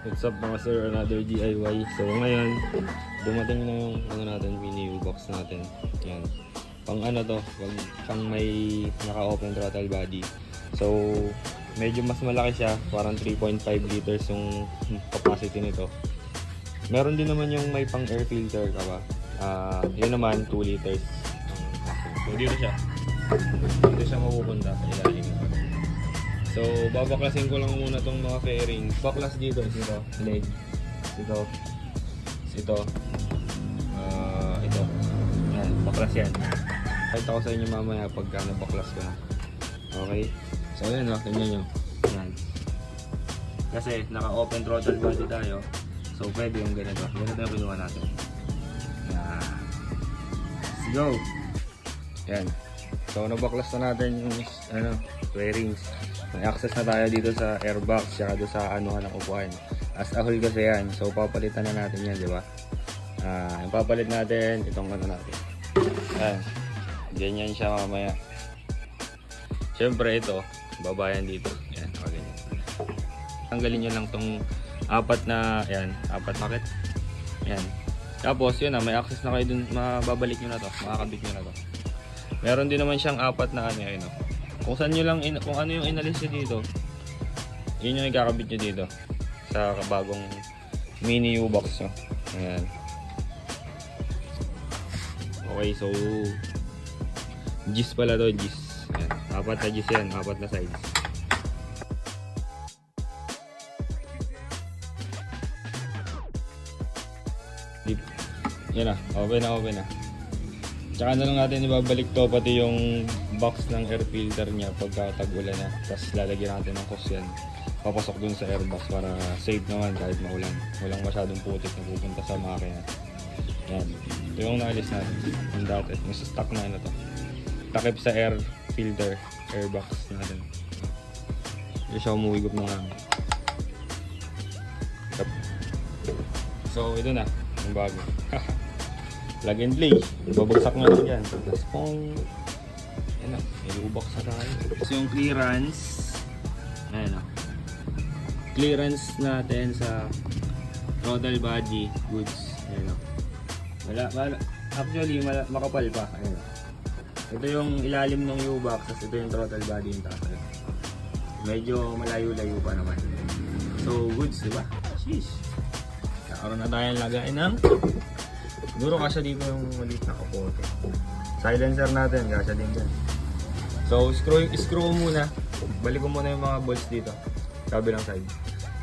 What's up mga sir, another DIY. So ngayon, dumating na yung ano natin, mini U-box natin. Yan. Pang ano to, pang, pang may naka-open throttle body. So, medyo mas malaki siya, parang 3.5 liters yung capacity nito. Meron din naman yung may pang air filter ka ba? Ah, yun naman 2 liters. So dito siya. Dito siya mapupunta sa ilalim. So, babaklasin ko lang muna tong mga fairings. Baklas dito, ito, leg. Ito. Ito. Ah, ito. Yan, baklas yan. Pakita ko sa inyo mamaya pagka nabaklas ko na. Okay? So, ayan o, tingnan nyo. Yan. Kasi, naka-open throttle body tayo. So, pwede yung ganito. Ganito yung kinuha natin. Yan. Let's go! Yan. So, nabaklas na natin yung ano, fairings. May access na tayo dito sa airbox tsaka doon sa anuhan ng upuan. As a whole kasi yan. So, papalitan na natin yan, di ba? Ah, yung papalit natin, itong ano natin. Ayan. Ganyan siya mamaya. Siyempre ito, babayan dito. Yan, o ganyan. Tanggalin nyo lang tong apat na, yan, apat packet. Yan. Tapos, yun na, may access na kayo dun, mababalik nyo na to, makakabit nyo na to. Meron din naman siyang apat na ano, yun, no? Kung saan nyo lang, kung ano yung inalis nyo dito, yun yung ikakabit nyo dito sa bagong mini U-box nyo. Ayan. Okay, so Gis pala to, Gis. Ayan. Apat na Gis yan, apat na sides. Deep. Yan na, open na, open na. Tsaka na lang natin ibabalik to pati yung box ng air filter niya pagka tag-ulan na. Tapos lalagyan natin ng yan. Papasok dun sa airbox para safe naman kahit maulan. Walang masyadong putik na pupunta sa makina. Yan. Ito yung naalis natin. Yung dati. Yung sa stock na ano to. Takip sa air filter. Airbox natin. Hindi siya umuwigop na lang. So, ito na. Yung bago. Plug and play. Babagsak na lang dyan. Tapos pong... Yan na. May lubak sa tayo. So, yung clearance. Ayan na. Clearance natin sa throttle body goods. Ayan o. Wala, wala. Actually, mala, makapal pa. Ayan o. Ito yung ilalim ng U-box, tapos ito yung throttle body yung. Ayan. Medyo malayo-layo pa naman. So, goods, di ba? Sheesh. Kakaroon na tayong lagay ng Siguro kasya dito yung maliit na kapote. Silencer natin, kasya din dyan. So, screw, screw muna. Balik ko muna yung mga bolts dito. Sabi ng side.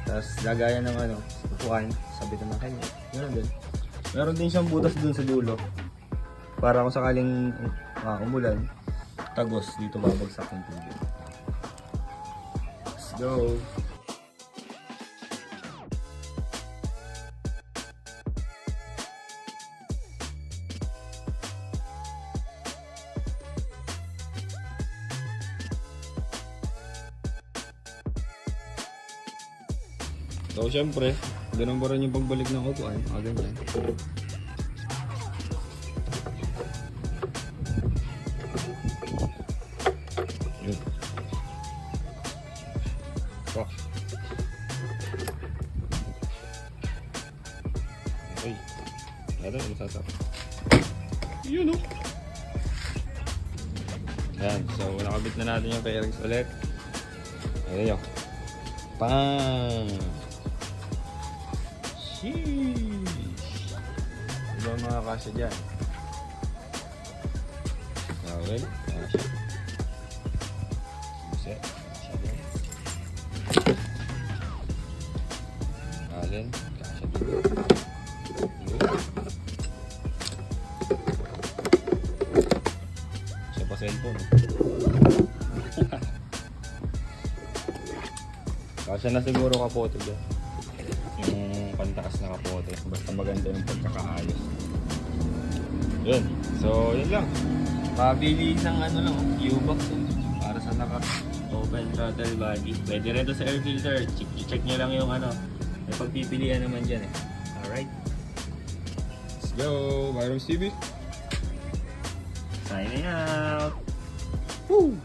Tapos, lagayan ng ano, upuan. Sabitan ng kanya. Meron din. Meron din siyang butas dun sa dulo. Para kung sakaling uh, umulan, tagos, dito babagsak yung tubig. Let's go! So, syempre, ganun pa rin yung pagbalik ng upuan. Ah, ganyan. Yun. Pak. Okay. Ano, masasak. Yun, oh. Yan, so nakabit na natin yung fairings ulit. Ayan yun. Pang! Iba ang mga kasya dyan. Okay, kasya. Set. Kasya dyan. Alin, kasya dito. Yun. Siya pa cellphone. Kasya na siguro kapote dyan. Yung pantakas na kapote. Basta maganda yung pagkakaayos. Yun. So, yun lang. Pabili ng ano lang, U-box eh. Para sa naka open throttle body. Pwede rin sa air filter. Check, check nyo lang yung ano. May pagpipilian naman dyan eh. Alright. Let's go. Byron TV. Signing out. Woo!